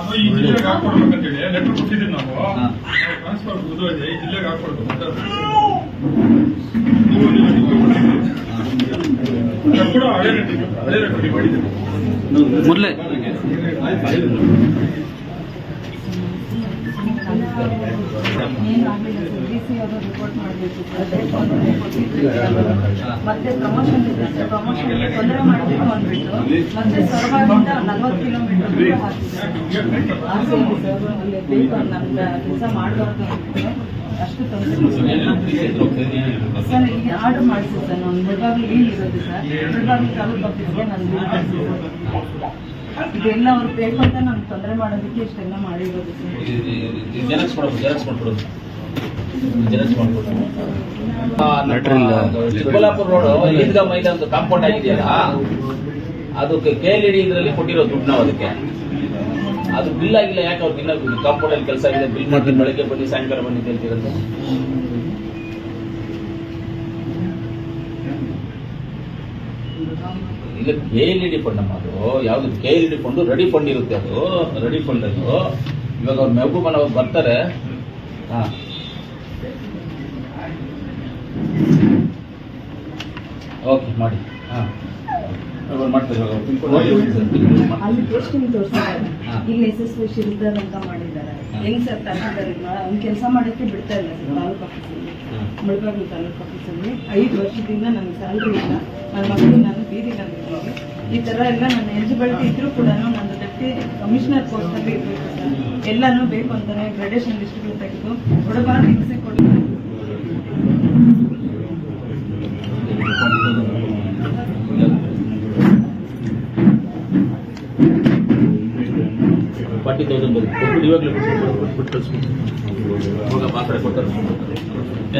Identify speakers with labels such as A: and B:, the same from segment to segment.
A: ಅದು ಈ ಜಿಲ್ಲೆಗೆ ಹಾಕೊಡ್ಬೇಕಂತೇಳಿ ಲೆಟರ್ ಕೊಟ್ಟಿದ್ದೀವಿ ನಾವು. ಟ್ರಾನ್ಸ್ಫರ್ ಬುದ್ಧವಾಗಿದೆ ಈ ಜಿಲ್ಲೆಗೆ ಹಾಕೊಡ್ಬೇಕು. ಅಂತ ಕೂಡ ಹಳೆ ಲೆಟರ್ ಹಳೆ ಲೆಟರ್ ಮಾಡಿದ್ದೀವಿ
B: ಮೊದಲೇ
C: ಡಿಸಿ ಅವರು ರಿಪೋರ್ಟ್ ಮಾಡಬೇಕು ಸರ್ ಮತ್ತೆ ಪ್ರಮೋಷನ್ ಇದೆ ಸರ್ ಪ್ರಮೋಷನ್ ತೊಂದರೆ ಮಾಡಬೇಕು ಅಂದ್ಬಿಟ್ಟು ಮತ್ತೆ ಸರ್ವಾಗಿಂದ ನಲ್ವತ್ತು ಕಿಲೋಮೀಟರ್ ದೂರ ಹಾಕಿದ್ದಾರೆ ಸರ್ ಕೆಲಸ ಮಾಡಬಾರ್ದು ಅಷ್ಟು ತೊಂದರೆ ಸರ್ ಇಲ್ಲಿ ಆರ್ಡರ್ ಮಾಡಿಸಿ ಸರ್ ನಾನು ಮುಳಬಾಗಿಲು ಏನು ಇರೋದು ಸರ್ ಮುಳಬಾಗಿಲು ತಾಲೂಕು ಆಫೀಸ್ಗೆ ನಾನು ಇದೆಲ್ಲ ಅವ್ರು ಬೇಕು ಅಂತ ನಮ್ಗೆ ತೊಂದರೆ ಮಾಡೋದಕ್ಕೆ ಇಷ್ಟೆಲ್ಲ ಮಾಡಿರೋದು.
B: ಜೆರಾಕ್ಸ್ ಕೊಡೋದು ಜೆರಾಕ್ಸ್ ಮಾಡ್ಕೊಡೋದು ಜೆರಾಕ್ಸ್ ಮಾಡ್ಕೊಡೋದು ಚಿಕ್ಕಬಳ್ಳಾಪುರ ರೋಡ್ ಈದ್ಗಾ ಮೈದಾನ ಕಾಂಪೌಂಡ್ ಆಗಿದೆಯಲ್ಲ ಅದಕ್ಕೆ ಕೆ ಎಲ್ ಇಡಿ ಇದರಲ್ಲಿ ಕೊಟ್ಟಿರೋ ದುಡ್ಡು ನಾವು ಅದಕ್ಕೆ. ಅದು ಬಿಲ್ ಆಗಿಲ್ಲ ಯಾಕೆ ಅವ್ರಿಗೆ ಇನ್ನೂ ಕಾಂಪೌಂಡ್ ಅಲ್ಲಿ ಕೆಲಸ ಆಗಿದೆ ಬಿಲ್ ಮಾಡ್ತೀನಿ ಬೆಳಗ್ಗೆ ಬನ್ನಿ ಸಾಯಂಕಾಲ ಬನ್ನಿ ಅಂತ ಹೇಳ್ತಿರಂತೆ ಇಲ್ಲ ಕೆ ಎಲ್ ಇಡಿ ಫಂಡ್ ನಮ್ಮ ಅದು, ಯಾವುದು K L fund ready fund ಇರುತ್ತೆ ಅದು ರೆಡಿ ಫಂಡ್ ಅದು. ಇವಾಗ ಅವ್ರು ಮೆಹಬೂಬನ್ ಅವ್ರು ಬರ್ತಾರೆ. ಹಾ. ಓಕೆ ಮಾಡಿ. ಹಾ.
C: ಅಲ್ಲಿ ತೋರಿಸಿದ್ದಾರೆ
B: ಹಾ.
C: ಇಲ್ಲಿ ಎಸ್ ಎಸ್ ಶಿಲ್ದರ್ ಅಂತ ಮಾಡಿದ್ದಾರೆ. ಹೆಂಗ್ ಸರ್ ತಗೊಂಡಿದ್ದಾರೆ ಅವ್ನ ಕೆಲಸ ಮಾಡೋಕ್ಕೆ ಬಿಡ್ತಾ ಇಲ್ಲ ಸರ್ ತಾಲೂಕು ಆಫೀಸಲ್ಲಿ. ಮುಳಬಾಗಿಲು ತಾಲೂಕು ಆಫೀಸಲ್ಲಿ. ಐದು ವರ್ಷದಿಂದ ನನಗೆ ಸ್ಯಾಲ್ರಿ ಇಲ್ಲ. ನನ್ನ ಮಗಳು ನಾನು ಬೀದಿನಲ್ಲಿದ್ದೀನಿ ಈ ತರ ಎಲ್ಲ ನನ್ನ ಎಲಿಜಿಬಿಲಿಟಿ ಇದ್ರೂ ಕೂಡ ನನ್ನ ಡೆಪ್ಟಿ ಕಮಿಷನರ್ ಪೋಸ್ಟಲ್ಲಿ ಇರಬೇಕು ಸರ್. ಎಲ್ಲನೂ ಬೇಕು ಅಂತಾನೆ ಗ್ರೇಡೇಷನ್ ಲಿಸ್ಟ್ಗಳು ತೆಗೆದು. ಹುಡುಗನ ಹಿಂಸೆ ಕೊಡ್ತಾರೆ
B: ಫಾರ್ಟಿ ತೌಸಂಡ್ ಬರುತ್ತೆ ಇವಾಗಲೇ ಕೊಟ್ಟು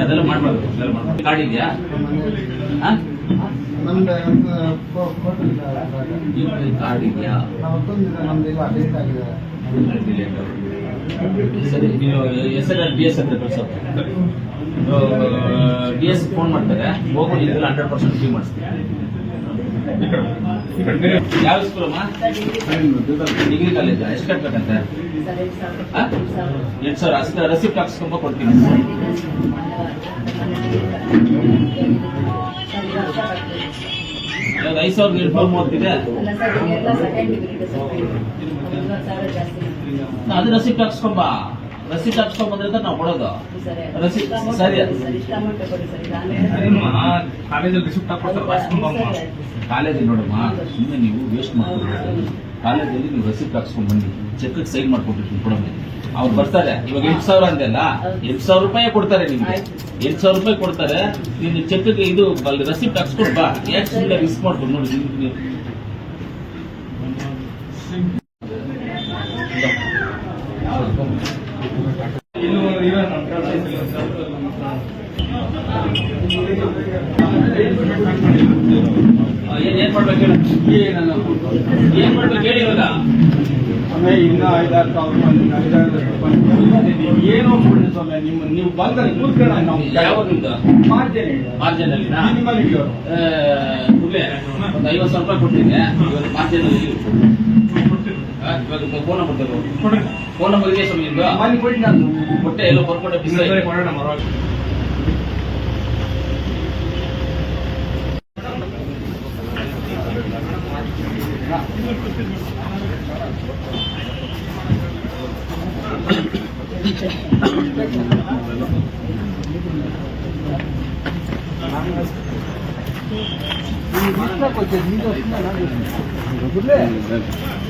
B: ಅದೆಲ್ಲ ಮಾಡಬಾರ್ದು ಅದೆಲ್ಲ ಮಾಡಬಾರ್ದು. ಕಾರ್ಡ್ ಇದೆಯಾ? ಹಾಂ ಕಾರ್ಡ್ ಇದೆಯಾ? ಸರಿ ನೀವು ಎಸ್ ಎಲ್ ಬಿ ಎಸ್ ಅಂತ ಡಿ ಎಸ್ ಫೋನ್ ಮಾಡ್ತಾರೆ. ಹೋಗು ಇದೆಲ್ಲ ಹಂಡ್ರೆಡ್ ಪರ್ಸೆಂಟ್ ಫ್ರೀ ಮಾಡಿಸ್ತೀನಿ. ಯಾವ ಸ್ಕೂಲ್ ಅಮ್ಮ ಡಿಗ್ರಿ ಕಾಲೇಜ್ ಎಷ್ಟು ಕಟ್ಬೇಕಂತೆ ಎಂಟು ಸಾವಿರ ಅಷ್ಟು ರಸೀಪ್ ಹಾಕ್ಸ್ಕೊಂಬ ಕೊಡ್ತೀನಿ ಇವಾಗ ಐದು ಸಾವಿರದ
C: ಯೂನಿಫಾರ್ಮ್ ಜಾಸ್ತಿ
B: ಅದು ರಸೀಪ್ ಹಾಕ್ಸ್ಕೊಂಬ ರೆಸಿಪ್ಟ್ ಹಾಕ್ಸ್ಕೊಂಬಂದ್ರೆ ಅಂತ ನಾವು ಕೊಡೋದು. ರಸೀದ್
C: ಇಷ್ಟ
B: ಸರಿ.
C: ನಾನು
A: ಕಾಲೇಜಲ್ಲಿ ರಿಸಿಪ್ಟ್ ಹಾಕೊಡ್ತಾರೆ ಬಾಸ್ಕೊಂಬಮ್ಮ
B: ನೋಡಮ್ಮ ಸುಮ್ಮನೆ ನೀವು ವೇಸ್ಟ್ ಮಾಡ್ಕೊಂಡು ಕಾಲೇಜಲ್ಲಿ ನೀವು ರಸೀದ್ ಹಾಕ್ಸ್ಕೊಂಡ್ ಬನ್ನಿ. ಚೆಕ್ ಸೈನ್ ಮಾಡ್ಕೊಟ್ಟಿರ್ತೀನಿ ಕೊಡೋದು ಅವ್ರು ಬರ್ತಾರೆ. ಇವಾಗ ಎಂಟು ಸಾವಿರ ಅಂದೆಲ್ಲ ಎಂಟು ಸಾವಿರ ರೂಪಾಯಿ ಕೊಡ್ತಾರೆ ನಿಮ್ಗೆ. ಎಂಟು ಸಾವಿರ ರೂಪಾಯಿ ಕೊಡ್ತಾರೆ. ನಿನ್ನ ಚೆಕ್ ಇದು ರಸೀದ್ ಹಾಕ್ಸ್ಕೊಡ್ಬಾ ಹಾಕ್ಸ್ಕೊಂಡು ಬಾ. ಯಾಕೆ ಸುಮ್ಮನೆ ರಿಸ್ಕ್ ಮಾಡ್ಕೊಂಡು ನೋಡಿ ನೀವು-
A: ಇನ್ನು ಇರೋ ನಮ್ಮ ಕೆಲಸ ಇಲ್ಲ ಸರ್ ನಮ್ಮ
B: ಆ, ಏನ್ ಏನ್ ಮಾಡ್ಬೇಕು ಹೇಳು? ಏನ್ ಮಾಡ್ಬೇಕು ಹೇಳಿ ಇವಾಗ?
D: ಆಮೇಲೆ ಇನ್ನ ಐದಾರು ಸಾವಿರ ರೂಪಾಯಿ ಐದಾರು ರೂಪಾಯಿ ಏನೋ ಕೊಡಿ ಸ್ವಾಮಿ ನಿಮ್ಮ ನೀವು ಬಂದ್ರೆ ಕೂತ್ಕೊಳ್ಳ ನಾವು
B: ಯಾವ ನಿಮ್ದು?
D: ಮಾಡ್ತೇನೆ
B: ಮಾರ್ಜಿನ್ ಅಲ್ಲಿ
D: ಮಿನಿಮಲಿಟಿ ಅವರು
B: ಕುರ್ಲೆ ಒಂದು ಐವತ್ತು ಸಾವಿರ ರೂಪಾಯಿ ಕೊಟ್ಟಿದ್ದೆ ಇವತ್ತು ಮಾರ್ಜಿನ್ ಅಲ್ಲಿ ಫೋನ್ ನಂಬರ್ ತಗೋ
A: ಕೊಡ್ರಿ
B: ಫೋನ್ ನಂಬರ್ ಇದೆಯಾ ಸ್ವಾಮಿ ನಿಮ್ದು
D: ಮನೆ ಕೊಡಿ ನಾನು
B: ಹೊಟ್ಟೆ ಎಲ್ಲೋ ಬರ್ಕೊಂಡೆ ಬಿಸಿ
A: ಇನ್ನೊಂದ್ಸರಿ ಕೊಡೋಣ ಮರವಾಗಿ
D: ನೀವು ಇಷ್ಟ